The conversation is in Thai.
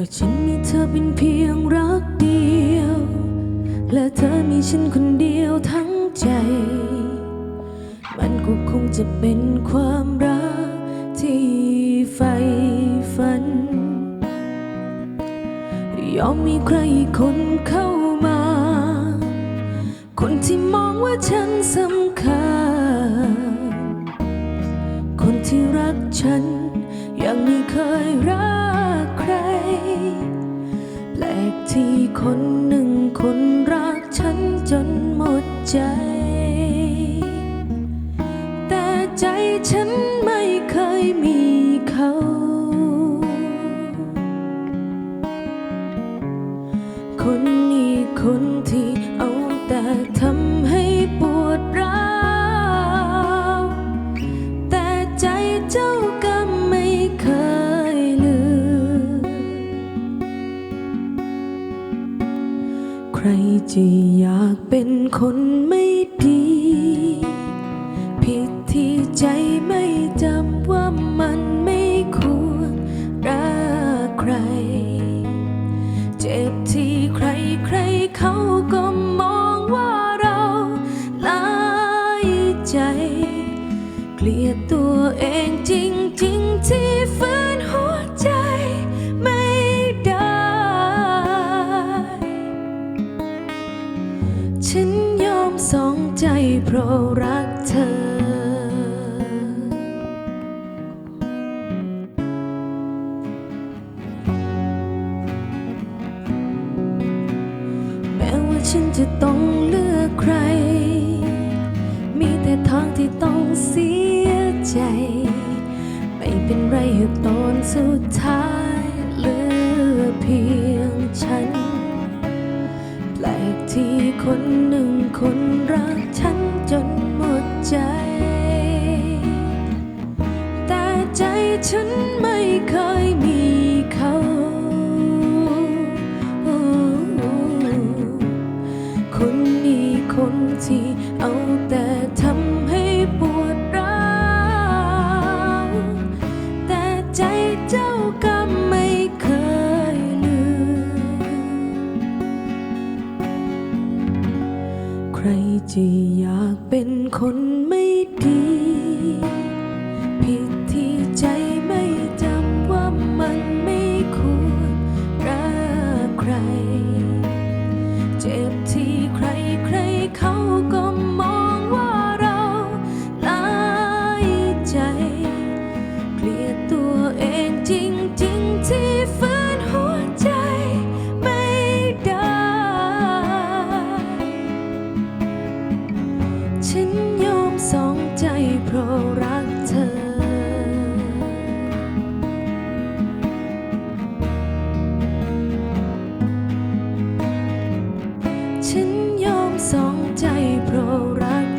ถ้าฉันมีเธอเป็นเพียงรักเดียว และเธอมีฉันคนเดียวทั้งใจ มันก็คงจะเป็นความรักที่ใฝ่ฝัน ยอมมีใครคนเข้ามา คนที่มองว่าฉันสำคัญ คนที่รักฉันยังไม่เคย คนหนึ่งคนรักฉันจนหมดใจ แต่ใจฉันไม่เคยมี ใครจะอยากเป็นคนไม่ดี ผิดที่ใจไม่จำว่ามันไม่ควรรักใคร เจ็บที่ใครใครเขาก็มองว่าเราลายใจ เกลียดตัวเองจริงๆที่ฝืนหัว เพราะรักเธอ แม้ว่าฉันจะต้องเลือกใคร มีแต่ทางที่ต้องเสียใจ ไม่เป็นไรหากตอนสุดท้ายเหลือเพียงฉัน ที่คนหนึ่งคนรักฉันจนหมดใจ แต่ใจฉันไม่เคยมีเขาคนนี้คนที่เอา จะอยากเป็นคนไม่ดี ฉันยอมสองใจเพราะรักเธอ ฉันยอมสองใจเพราะรัก